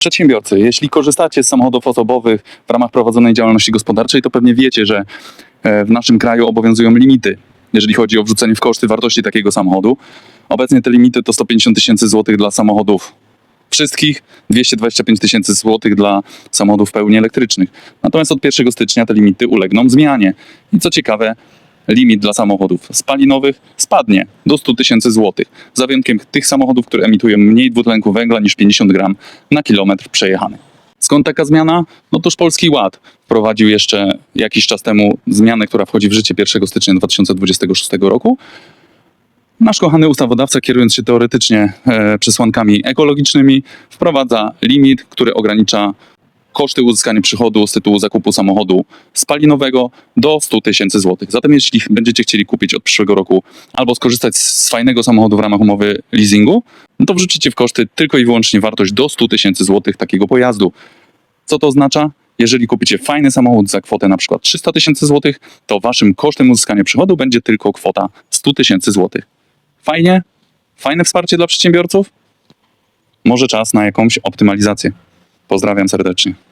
Przedsiębiorcy, jeśli korzystacie z samochodów osobowych w ramach prowadzonej działalności gospodarczej, to pewnie wiecie, że e, w naszym kraju obowiązują limity, jeżeli chodzi o wrzucenie w koszty wartości takiego samochodu. Obecnie te limity to 150 tysięcy złotych dla samochodów wszystkich, 225 tysięcy złotych dla samochodów w pełni elektrycznych. Natomiast od 1 stycznia te limity ulegną zmianie. I co ciekawe, limit dla samochodów spalinowych spadnie do 100 tysięcy złotych, za wyjątkiem tych samochodów, które emitują mniej dwutlenku węgla niż 50 gram na kilometr przejechany. Skąd taka zmiana? No toż Polski Ład wprowadził jeszcze jakiś czas temu zmianę, która wchodzi w życie 1 stycznia 2026 roku. Nasz kochany ustawodawca, kierując się teoretycznie e, przesłankami ekologicznymi, wprowadza limit, który ogranicza koszty uzyskania przychodu z tytułu zakupu samochodu spalinowego do 100 tysięcy złotych. Zatem jeśli będziecie chcieli kupić od przyszłego roku albo skorzystać z fajnego samochodu w ramach umowy leasingu, no to wrzucicie w koszty tylko i wyłącznie wartość do 100 tysięcy złotych takiego pojazdu. Co to oznacza? Jeżeli kupicie fajny samochód za kwotę na przykład 300 tysięcy złotych, to waszym kosztem uzyskania przychodu będzie tylko kwota 100 tysięcy złotych. Fajnie? Fajne wsparcie dla przedsiębiorców? Może czas na jakąś optymalizację. Pozdrawiam serdecznie.